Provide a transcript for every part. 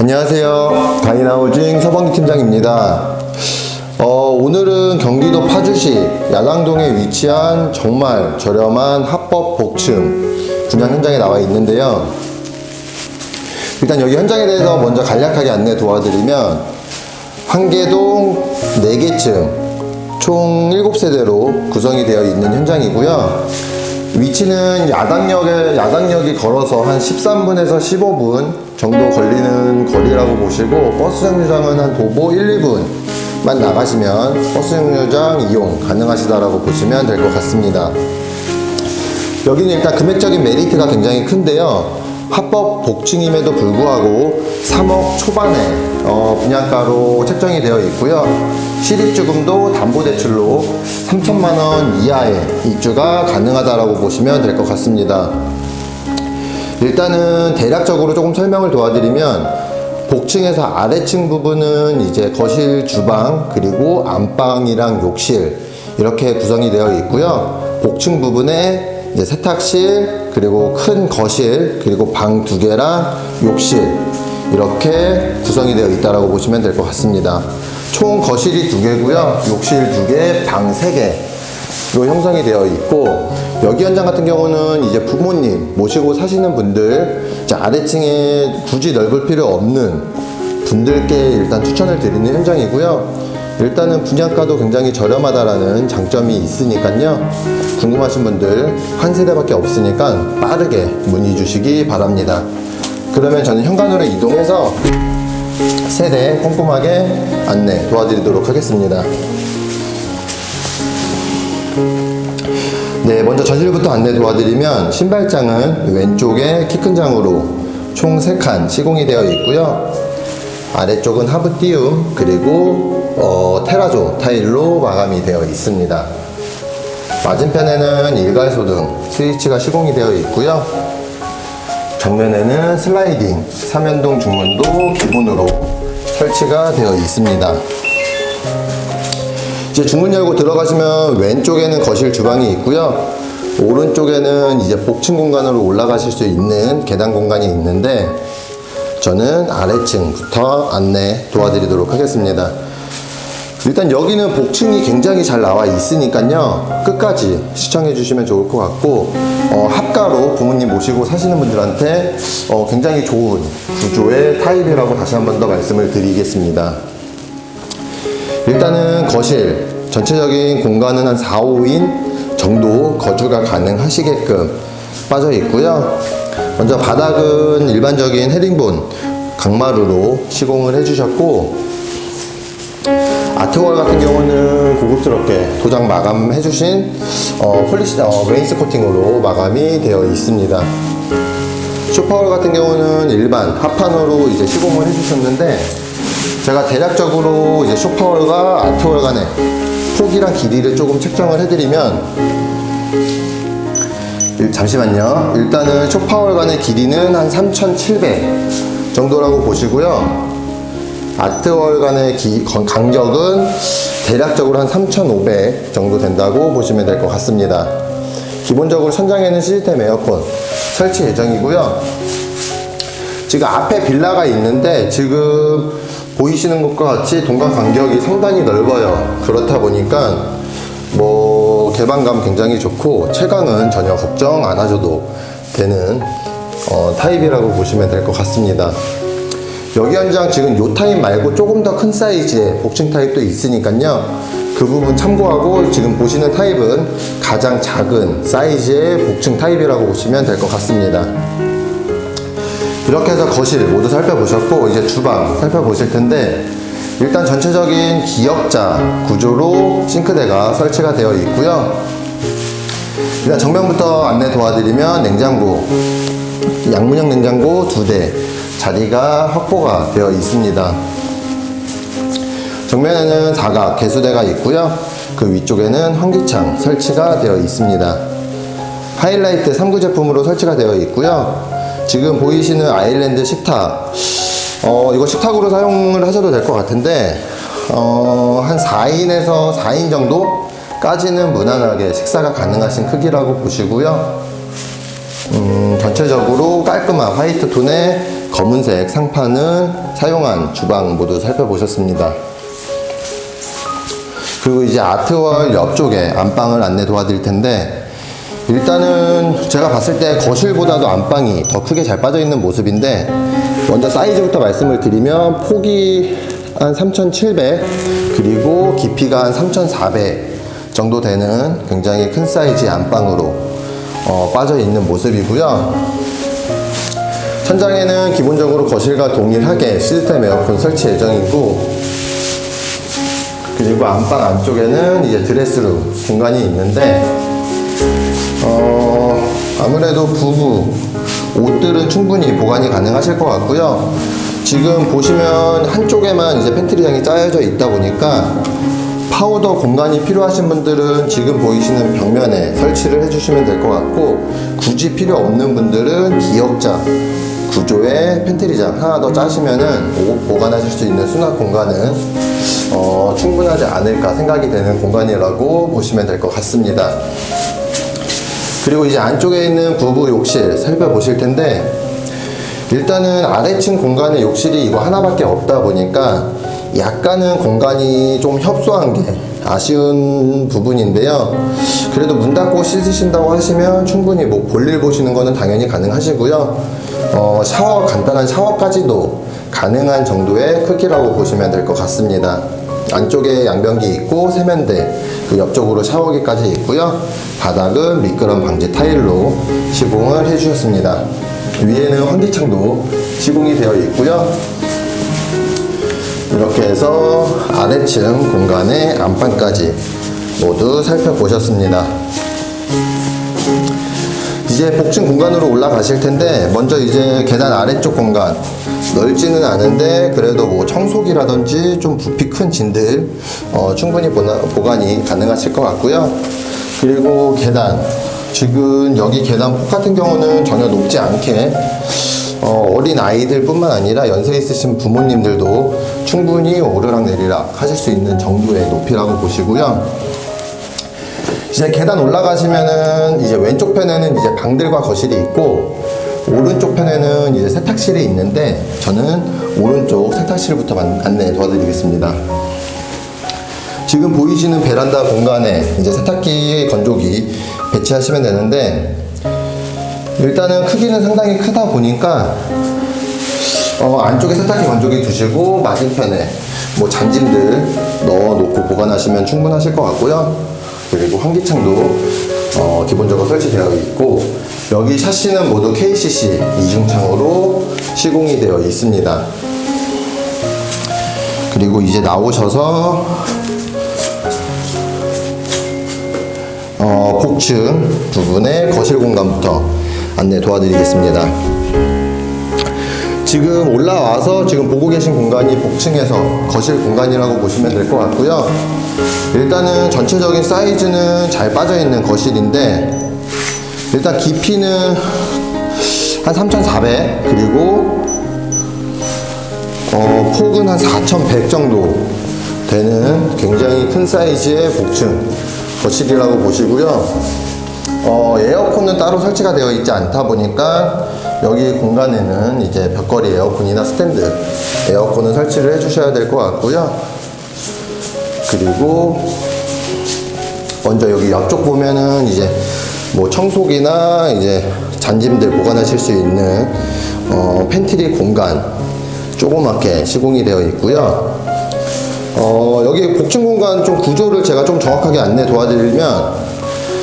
안녕하세요. 가이나우징 서범기 팀장입니다. 어, 오늘은 경기도 파주시 야당동에 위치한 정말 저렴한 합법 복층 분양 현장에 나와 있는데요. 일단 여기 현장에 대해서 먼저 간략하게 안내 도와드리면 한계동 4개층 총 7세대로 구성이 되어 있는 현장이고요. 위치는 야당역에 야당역이 걸어서 한 13분에서 15분 정도 걸리는 거리라고 보시고 버스 정류장은 한 도보 1, 2분 만 나가시면 버스 정류장 이용 가능하시다라고 보시면 될 것 같습니다. 여기는 일단 금액적인 메리트가 굉장히 큰데요. 합법 복층임에도 불구하고 3억 초반에 어, 분양가로 책정이 되어 있고요. 실입주금도 담보대출로 3천만 원 이하의 입주가 가능하다라고 보시면 될 것 같습니다. 일단은 대략적으로 조금 설명을 도와드리면 복층에서 아래층 부분은 이제 거실, 주방, 그리고 안방이랑 욕실 이렇게 구성이 되어 있고요. 복층 부분에 이제 세탁실, 그리고 큰 거실, 그리고 방 두 개랑 욕실 이렇게 구성이 되어 있다라고 보시면 될 것 같습니다. 총 거실이 두 개고요. 욕실 두 개, 방 세 개. 로 형성이 되어 있고 여기 현장 같은 경우는 이제 부모님 모시고 사시는 분들 아래층에 굳이 넓을 필요 없는 분들께 일단 추천을 드리는 현장이고요. 일단은 분양가도 굉장히 저렴하다라는 장점이 있으니까요. 궁금하신 분들 한 세대밖에 없으니까 빠르게 문의 주시기 바랍니다. 그러면 저는 현관으로 이동해서 세대 꼼꼼하게 안내 도와드리도록 하겠습니다. 네, 먼저 전실부터 안내 도와드리면 신발장은 왼쪽에 키 큰 장으로 총 3칸 시공이 되어 있고요. 아래쪽은 하부 띄움 그리고 어, 테라조 타일로 마감이 되어 있습니다. 맞은편에는 일괄소 등 스위치가 시공이 되어 있고요. 정면에는 슬라이딩 3연동 중문도 기본으로 설치가 되어 있습니다. 이제 중문 열고 들어가시면 왼쪽에는 거실 주방이 있고요. 오른쪽에는 이제 복층 공간으로 올라가실 수 있는 계단 공간이 있는데 저는 아래층부터 안내 도와드리도록 하겠습니다. 일단 여기는 복층이 굉장히 잘 나와 있으니까요. 끝까지 시청해 주시면 좋을 것 같고 어, 합가로 부모님 모시고 사시는 분들한테 어, 굉장히 좋은 구조의 타입이라고 다시 한 번 더 말씀을 드리겠습니다. 일단은 거실 전체적인 공간은 한 4, 5인 정도 거주가 가능하시게끔 빠져 있고요. 먼저 바닥은 일반적인 헤링본 강마루로 시공을 해주셨고 아트월 같은 경우는 고급스럽게 도장 마감 해주신 어, 폴리시 어, 레인스 코팅으로 마감이 되어 있습니다. 쇼파월 같은 경우는 일반 합판으로 이제 시공을 해주셨는데 제가 대략적으로 이제 쇼파월과 아트월 간의 폭이랑 길이를 조금 책정을 해드리면 일- 잠시만요. 일단은 쇼파월 간의 길이는 한 3,700 정도라고 보시고요. 아트월 간의 기- 건- 간격은 대략적으로 한 3,500 정도 된다고 보시면 될 것 같습니다. 기본적으로 천장에는 시스템 에어컨 설치 예정이고요. 지금 앞에 빌라가 있는데 지금 보이시는 것과 같이 동간 간격이 상당히 넓어요. 그렇다 보니까 뭐 개방감 굉장히 좋고 채광은 전혀 걱정 안 하셔도 되는 어, 타입이라고 보시면 될 것 같습니다. 여기 현장 지금 요 타입 말고 조금 더 큰 사이즈의 복층 타입도 있으니까요. 그 부분 참고하고 지금 보시는 타입은 가장 작은 사이즈의 복층 타입이라고 보시면 될 것 같습니다. 이렇게 해서 거실 모두 살펴보셨고 이제 주방 살펴보실 텐데 일단 전체적인 기역자 구조로 싱크대가 설치가 되어 있고요. 일단 정면부터 안내 도와드리면 냉장고 양문형 냉장고 두 대 자리가 확보가 되어 있습니다. 정면에는 사각 개수대가 있고요. 그 위쪽에는 환기창 설치가 되어 있습니다. 하이라이트 3구 제품으로 설치가 되어 있고요. 지금 보이시는 아일랜드 식탁, 어, 이거 식탁으로 사용을 하셔도 될 것 같은데, 어, 한 4인에서 4인 정도까지는 무난하게 식사가 가능하신 크기라고 보시고요. 음, 전체적으로 깔끔한 화이트 톤의 검은색 상판을 사용한 주방 모두 살펴보셨습니다. 그리고 이제 아트월 옆쪽에 안방을 안내 도와드릴 텐데 일단은 제가 봤을 때 거실보다도 안방이 더 크게 잘 빠져 있는 모습인데 먼저 사이즈부터 말씀을 드리면 폭이 한 3,700 그리고 깊이가 한 3,400 정도 되는 굉장히 큰 사이즈의 안방으로 어, 빠져 있는 모습이고요. 천장에는 기본적으로 거실과 동일하게 시스템 에어컨 설치 예정이고 그리고 안방 안쪽에는 이제 드레스룸 공간이 있는데 어 아무래도 부부 옷들은 충분히 보관이 가능하실 것 같고요. 지금 보시면 한쪽에만 이제 팬트리장이 짜여져 있다 보니까 파우더 공간이 필요하신 분들은 지금 보이시는 벽면에 설치를 해주시면 될 것 같고 굳이 필요 없는 분들은 기역자 구조의 팬트리장 하나 더 짜시면은 옷 보관하실 수 있는 수납 공간은 어, 충분하지 않을까 생각이 되는 공간이라고 보시면 될 것 같습니다. 그리고 이제 안쪽에 있는 부부 욕실 살펴보실 텐데 일단은 아래층 공간에 욕실이 이거 하나밖에 없다 보니까 약간은 공간이 좀 협소한 게 아쉬운 부분인데요. 그래도 문 닫고 씻으신다고 하시면 충분히 뭐 볼일 보시는 거는 당연히 가능하시고요. 어, 샤워, 간단한 샤워까지도 가능한 정도의 크기라고 보시면 될 것 같습니다. 안쪽에 양변기 있고 세면대, 그 옆쪽으로 샤워기까지 있고요. 바닥은 미끄럼 방지 타일로 시공을 해주셨습니다. 위에는 환기창도 시공이 되어 있고요. 이렇게 해서 아래층 공간의 안방까지 모두 살펴보셨습니다. 이제 복층 공간으로 올라가실 텐데 먼저 이제 계단 아래쪽 공간 넓지는 않은데 그래도 뭐 청소기라든지 좀 부피 큰 진들 어, 충분히 보나, 보관이 가능하실 것 같고요. 그리고 계단 지금 여기 계단 폭 같은 경우는 전혀 높지 않게 어, 어린 아이들뿐만 아니라 연세 있으신 부모님들도 충분히 오르락 내리락 하실 수 있는 정도의 높이라고 보시고요. 이제 계단 올라가시면은 이제 왼쪽 편에는 이제 방들과 거실이 있고 오른쪽 편에는 이제 세탁실이 있는데 저는 오른쪽 세탁실부터 만- 안내 도와드리겠습니다. 지금 보이시는 베란다 공간에 이제 세탁기 건조기 배치하시면 되는데 일단은 크기는 상당히 크다 보니까 어, 안쪽에 세탁기 건조기 두시고 맞은편에 뭐 잔짐들 넣어놓고 보관하시면 충분하실 것 같고요. 그리고 환기창도 어, 기본적으로 설치되어 있고 여기 샤시는 모두 KCC 이중창으로 시공이 되어 있습니다. 그리고 이제 나오셔서 어, 복층 부분의 거실 공간부터 안내 도와드리겠습니다. 지금 올라와서 지금 보고 계신 공간이 복층에서 거실 공간이라고 보시면 될 것 같고요. 일단은 전체적인 사이즈는 잘 빠져 있는 거실인데 일단 깊이는 한 3,400 그리고 어, 폭은 한 4,100 정도 되는 굉장히 큰 사이즈의 복층 거실이라고 보시고요. 어, 에어컨은 따로 설치가 되어 있지 않다 보니까 여기 공간에는 이제 벽걸이 에어컨이나 스탠드 에어컨은 설치를 해주셔야 될 것 같고요. 그리고 먼저 여기 옆쪽 보면은 이제 뭐 청소기나 이제 잔짐들 보관하실 수 있는 어, 팬트리 공간 조그맣게 시공이 되어 있고요. 어, 여기 복층 공간 좀 구조를 제가 좀 정확하게 안내 도와드리면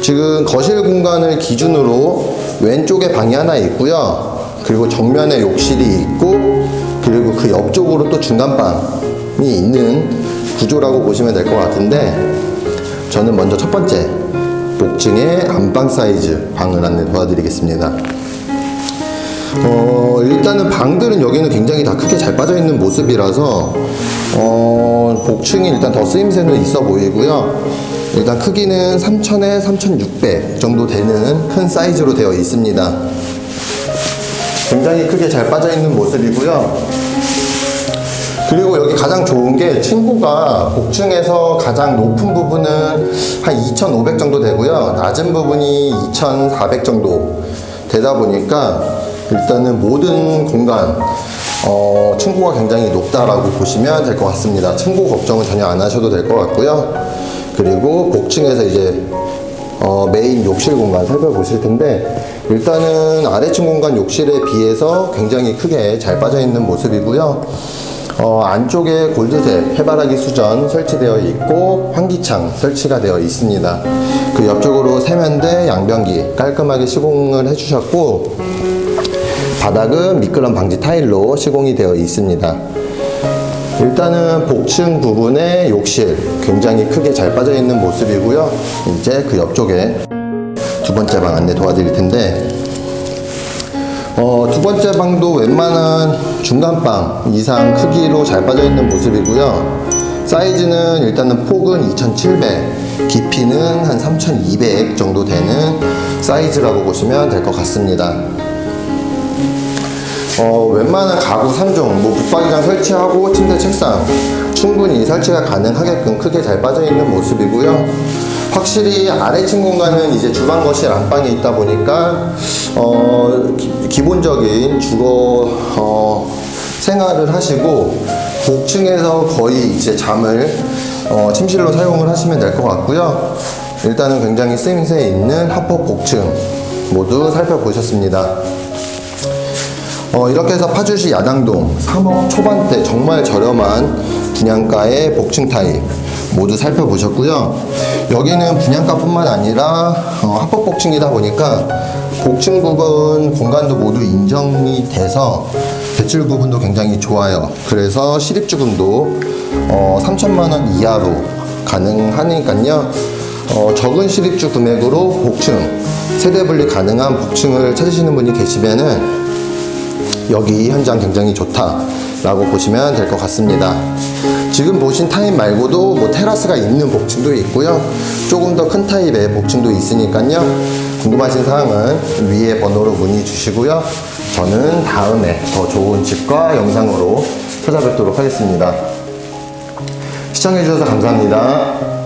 지금 거실 공간을 기준으로 왼쪽에 방이 하나 있고요. 그리고 정면에 욕실이 있고 그리고 그 옆쪽으로 또 중간방이 있는 구조라고 보시면 될 것 같은데 저는 먼저 첫 번째 복층의 안방 사이즈 방을 안내 도와드리겠습니다. 어, 일단은 방들은 여기는 굉장히 다 크게 잘 빠져 있는 모습이라서 어, 복층이 일단 더 쓰임새는 있어 보이고요. 일단 크기는 3000에 3600 정도 되는 큰 사이즈로 되어 있습니다. 굉장히 크게 잘 빠져 있는 모습이고요. 그리고 여기 가장 좋은 게 층고가 복층에서 가장 높은 부분은 한 2,500 정도 되고요. 낮은 부분이 2,400 정도 되다 보니까 일단은 모든 공간 어, 층고가 굉장히 높다라고 보시면 될 것 같습니다. 층고 걱정은 전혀 안 하셔도 될 것 같고요. 그리고 복층에서 이제 어, 메인 욕실 공간 살펴보실 텐데 일단은 아래층 공간 욕실에 비해서 굉장히 크게 잘 빠져 있는 모습이고요. 어, 안쪽에 골드색 해바라기 수전 설치되어 있고 환기창 설치가 되어 있습니다. 그 옆쪽으로 세면대, 양변기 깔끔하게 시공을 해주셨고 바닥은 미끄럼 방지 타일로 시공이 되어 있습니다. 일단은 복층 부분에 욕실 굉장히 크게 잘 빠져 있는 모습이고요. 이제 그 옆쪽에 두 번째 방 안내 도와드릴 텐데 어, 두 번째 방도 웬만한 중간방 이상 크기로 잘 빠져 있는 모습이고요. 사이즈는 일단은 폭은 2700, 깊이는 한 3200 정도 되는 사이즈라고 보시면 될 것 같습니다. 어, 웬만한 가구 3종, 뭐 붙박이장 설치하고 침대 책상 충분히 설치가 가능하게끔 크게 잘 빠져 있는 모습이고요. 확실히 아래층 공간은 이제 주방, 거실, 안방에 있다 보니까 어, 기, 본적인 주거 어, 생활을 하시고 복층에서 거의 이제 잠을 어, 침실로 사용을 하시면 될 것 같고요. 일단은 굉장히 쓰임새 있는 합법 복층 모두 살펴보셨습니다. 어, 이렇게 해서 파주시 야당동 3억 초반대 정말 저렴한 분양가의 복층 타입 모두 살펴보셨고요. 여기는 분양가뿐만 아니라 어, 합법 복층이다 보니까 복층 부분 공간도 모두 인정이 돼서 대출 부분도 굉장히 좋아요. 그래서 실입주금도 어, 3천만 원 이하로 가능하니까요. 어, 적은 실입주 금액으로 복층 세대 분리 가능한 복층을 찾으시는 분이 계시면은 여기 현장 굉장히 좋다라고 보시면 될 것 같습니다. 지금 보신 타입 말고도 뭐 테라스가 있는 복층도 있고요. 조금 더 큰 타입의 복층도 있으니까요. 궁금하신 사항은 위에 번호로 문의 주시고요. 저는 다음에 더 좋은 집과 영상으로 찾아뵙도록 하겠습니다. 시청해주셔서 감사합니다.